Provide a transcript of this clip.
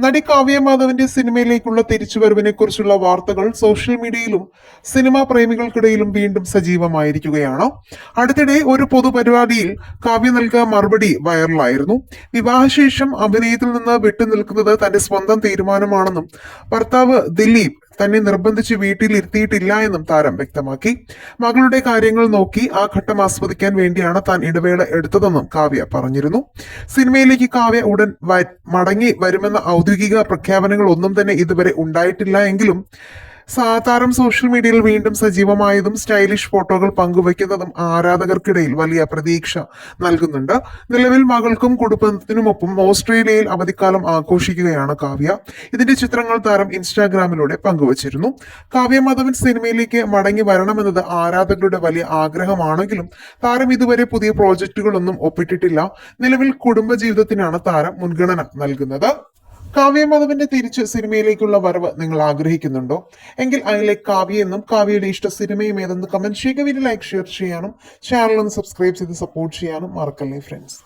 നടി കാവ്യ മാധവന്റെ സിനിമയിലേക്കുള്ള തിരിച്ചുവരവിനെ കുറിച്ചുള്ള വാർത്തകൾ സോഷ്യൽ മീഡിയയിലും സിനിമാ പ്രേമികൾക്കിടയിലും വീണ്ടും സജീവമായിരിക്കുകയാണ്. അടുത്തിടെ ഒരു പൊതുപരിപാടിയിൽ കാവ്യ നൽകിയ മറുപടി വൈറലായിരുന്നു. വിവാഹശേഷം അഭിനയത്തിൽ നിന്ന് വിട്ടുനിൽക്കുന്നത് തന്റെ സ്വന്തം തീരുമാനമാണെന്നും ഭർത്താവ് ദിലീപ് തന്നെ നിർബന്ധിച്ച് വീട്ടിൽ ഇരുത്തിയിട്ടില്ല എന്നും താരം വ്യക്തമാക്കി. മകളുടെ കാര്യങ്ങൾ നോക്കി ആ ഘട്ടം ആസ്വദിക്കാൻ വേണ്ടിയാണ് താൻ ഇടവേള എടുത്തതെന്നും കാവ്യ പറഞ്ഞിരുന്നു. സിനിമയിലേക്ക് കാവ്യ ഉടൻ മടങ്ങി വരുമെന്ന ഔദ്യോഗിക പ്രഖ്യാപനങ്ങൾ ഒന്നും തന്നെ ഇതുവരെ ഉണ്ടായിട്ടില്ല എങ്കിലും സാധാരണ സോഷ്യൽ മീഡിയയിൽ വീണ്ടും സജീവമായതും സ്റ്റൈലിഷ് ഫോട്ടോകൾ പങ്കുവയ്ക്കുന്നതും ആരാധകർക്കിടയിൽ വലിയ പ്രതീക്ഷ നൽകുന്നുണ്ട്. നിലവിൽ മകൾക്കും കുടുംബത്തിനുമൊപ്പം ഓസ്ട്രേലിയയിൽ അവധിക്കാലം ആഘോഷിക്കുകയാണ് കാവ്യ. ഇതിന്റെ ചിത്രങ്ങൾ താരം ഇൻസ്റ്റാഗ്രാമിലൂടെ പങ്കുവച്ചിരുന്നു. കാവ്യ മാധവൻ സിനിമയിലേക്ക് മടങ്ങി വരണമെന്നത് ആരാധകരുടെ വലിയ ആഗ്രഹമാണെങ്കിലും താരം ഇതുവരെ പുതിയ പ്രോജക്റ്റുകളൊന്നും ഒപ്പിട്ടിട്ടില്ല. നിലവിൽ കുടുംബജീവിതത്തിനാണ് താരം മുൻഗണന നൽകുന്നത്. കാവ്യ മാധവന്റെ തിരിച്ച് സിനിമയിലേക്കുള്ള വരവ് നിങ്ങൾ ആഗ്രഹിക്കുന്നുണ്ടോ? എങ്കിൽ അതിലെ എന്നും കാവ്യയുടെ ഇഷ്ട സിനിമയും ഏതെന്ന് കമന്റ് ചെയ്യുക. വീഡിയോ ലൈക്ക് ഷെയർ ചെയ്യാനും ചാനൽ ഒന്ന് സബ്സ്ക്രൈബ് ചെയ്ത് സപ്പോർട്ട് ചെയ്യാനും മറക്കല്ലേ ഫ്രണ്ട്സ്